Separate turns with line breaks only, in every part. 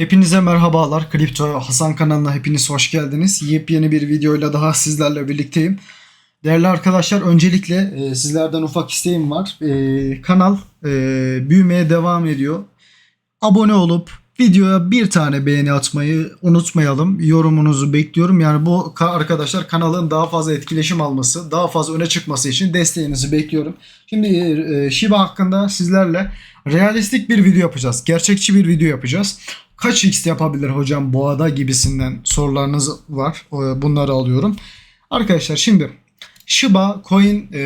Hepinize merhabalar. Kripto Hasan kanalına hepiniz hoş geldiniz. Yepyeni bir videoyla daha sizlerle birlikteyim. Değerli arkadaşlar öncelikle e, sizlerden ufak isteğim var. E, kanal e, büyümeye devam ediyor. Abone olup videoya bir tane beğeni atmayı unutmayalım. Yorumunuzu bekliyorum. Yani bu ka- arkadaşlar kanalın daha fazla etkileşim alması, daha fazla öne çıkması için desteğinizi bekliyorum. Şimdi e, Shiba hakkında sizlerle realistik bir video yapacağız. Gerçekçi bir video yapacağız. Kaç x yapabilir hocam boğada gibisinden sorularınız var. Bunları alıyorum. Arkadaşlar şimdi Shiba coin e,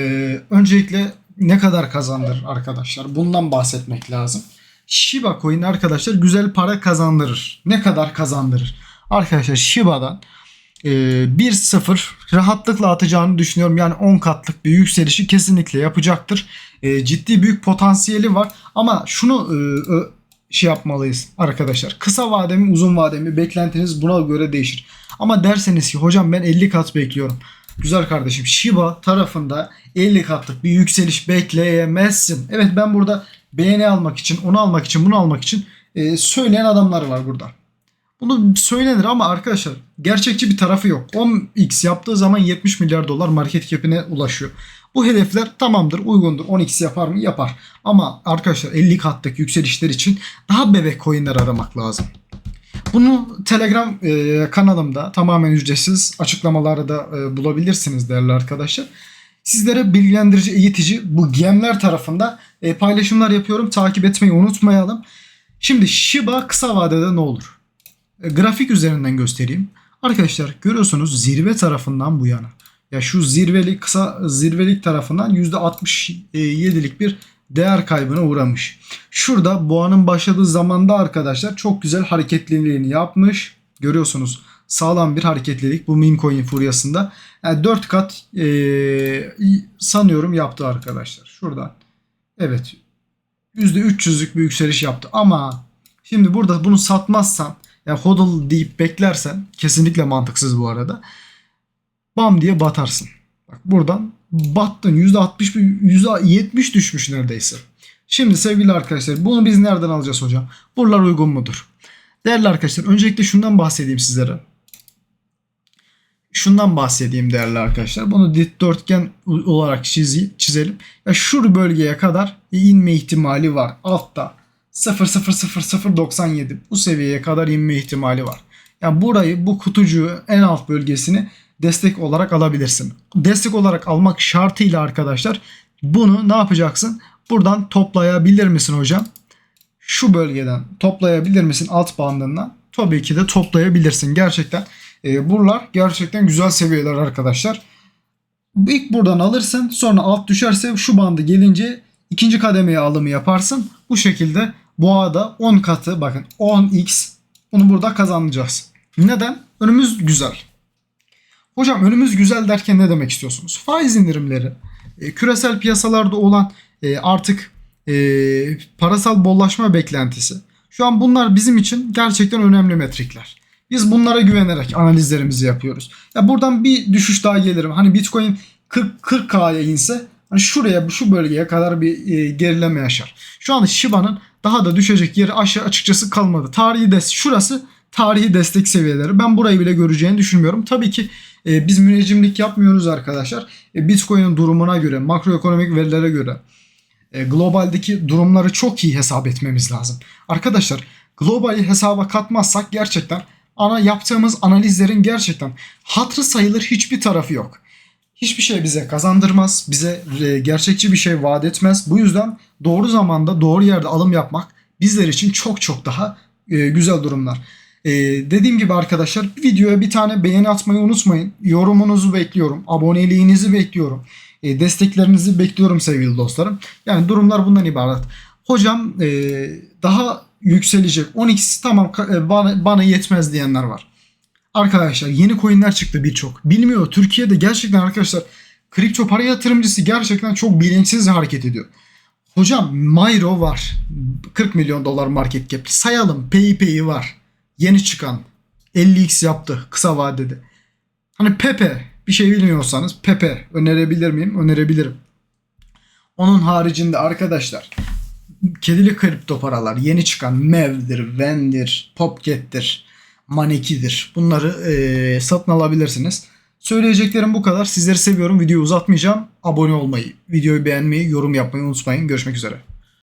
öncelikle ne kadar kazandırır arkadaşlar? Bundan bahsetmek lazım. Shiba coin arkadaşlar güzel para kazandırır. Ne kadar kazandırır? Arkadaşlar Shiba'dan e, 1-0 rahatlıkla atacağını düşünüyorum. Yani 10 katlık bir yükselişi kesinlikle yapacaktır. E, ciddi büyük potansiyeli var. Ama şunu e, şey yapmalıyız arkadaşlar. Kısa vade mi uzun vade mi beklentiniz buna göre değişir. Ama derseniz ki hocam ben 50 kat bekliyorum. Güzel kardeşim Shiba tarafında 50 katlık bir yükseliş bekleyemezsin. Evet ben burada beğeni almak için, onu almak için, bunu almak için e, söyleyen adamlar var burada. Bunu söylenir ama arkadaşlar gerçekçi bir tarafı yok. 10x yaptığı zaman 70 milyar dolar market cap'ine ulaşıyor. Bu hedefler tamamdır, uygundur. 10x yapar mı? Yapar. Ama arkadaşlar 50 kattaki yükselişler için daha bebek coinler aramak lazım. Bunu Telegram e, kanalımda tamamen ücretsiz açıklamaları da e, bulabilirsiniz değerli arkadaşlar. Sizlere bilgilendirici, eğitici bu gemler tarafında e, paylaşımlar yapıyorum. Takip etmeyi unutmayalım. Şimdi Shiba kısa vadede ne olur? E, grafik üzerinden göstereyim. Arkadaşlar görüyorsunuz zirve tarafından bu yana. Ya şu zirvelik kısa zirvelik tarafından %67'lik bir değer kaybına uğramış. Şurada boğanın başladığı zamanda arkadaşlar çok güzel hareketliliğini yapmış. Görüyorsunuz sağlam bir hareketlilik bu meme coin furyasında. Yani 4 kat eee, sanıyorum yaptı arkadaşlar. Şuradan. Evet. %300'lük bir yükseliş yaptı ama şimdi burada bunu satmazsan yani hodl deyip beklersen kesinlikle mantıksız bu arada. Bam diye batarsın. Bak buradan battın. %60 %70 düşmüş neredeyse. Şimdi sevgili arkadaşlar bunu biz nereden alacağız hocam? Buralar uygun mudur? Değerli arkadaşlar öncelikle şundan bahsedeyim sizlere. Şundan bahsedeyim değerli arkadaşlar. Bunu dikdörtgen olarak çizelim. Ya şu bölgeye kadar inme ihtimali var. Altta 0.00097 bu seviyeye kadar inme ihtimali var. Yani burayı bu kutucuğu en alt bölgesini destek olarak alabilirsin. Destek olarak almak şartıyla arkadaşlar bunu ne yapacaksın? Buradan toplayabilir misin hocam? Şu bölgeden toplayabilir misin alt bandından? Tabii ki de toplayabilirsin. Gerçekten e, buralar gerçekten güzel seviyeler arkadaşlar. İlk buradan alırsın sonra alt düşerse şu bandı gelince ikinci kademeye alımı yaparsın. Bu şekilde boğada 10 katı bakın 10x bunu burada kazanacağız. Neden? Önümüz güzel. Hocam önümüz güzel derken ne demek istiyorsunuz? Faiz indirimleri, e, küresel piyasalarda olan e, artık e, parasal bollaşma beklentisi. Şu an bunlar bizim için gerçekten önemli metrikler. Biz bunlara güvenerek analizlerimizi yapıyoruz. Ya buradan bir düşüş daha gelirim. Hani Bitcoin 40 40K'ya inse hani şuraya şu bölgeye kadar bir e, gerileme yaşar. Şu an Shiba'nın daha da düşecek yeri aşağı açıkçası kalmadı. Tarihi des şurası tarihi destek seviyeleri. Ben burayı bile göreceğini düşünmüyorum. Tabii ki e, biz müneccimlik yapmıyoruz arkadaşlar. E, Bitcoin'in durumuna göre, makroekonomik verilere göre e, globaldeki durumları çok iyi hesap etmemiz lazım. Arkadaşlar globali hesaba katmazsak gerçekten ana yaptığımız analizlerin gerçekten hatrı sayılır hiçbir tarafı yok. Hiçbir şey bize kazandırmaz, bize e, gerçekçi bir şey vaat etmez. Bu yüzden doğru zamanda doğru yerde alım yapmak bizler için çok çok daha e, güzel durumlar. E, dediğim gibi arkadaşlar videoya bir tane beğeni atmayı unutmayın. Yorumunuzu bekliyorum, aboneliğinizi bekliyorum. E, desteklerinizi bekliyorum sevgili dostlarım. Yani durumlar bundan ibaret. Hocam e, daha yükselecek. 12 tamam e, bana, bana yetmez diyenler var. Arkadaşlar yeni coinler çıktı birçok. Bilmiyor. Türkiye'de gerçekten arkadaşlar kripto para yatırımcısı gerçekten çok bilinçsiz hareket ediyor. Hocam Mayro var. 40 milyon dolar market cap. Sayalım. PayPay'i var. Yeni çıkan. 50x yaptı kısa vadede. Hani Pepe bir şey bilmiyorsanız Pepe önerebilir miyim? Önerebilirim. Onun haricinde arkadaşlar kedili kripto paralar yeni çıkan Mev'dir, Ven'dir, Popket'tir, Maneki'dir. Bunları e, satın alabilirsiniz. Söyleyeceklerim bu kadar. Sizleri seviyorum. Videoyu uzatmayacağım. Abone olmayı, videoyu beğenmeyi, yorum yapmayı unutmayın. Görüşmek üzere.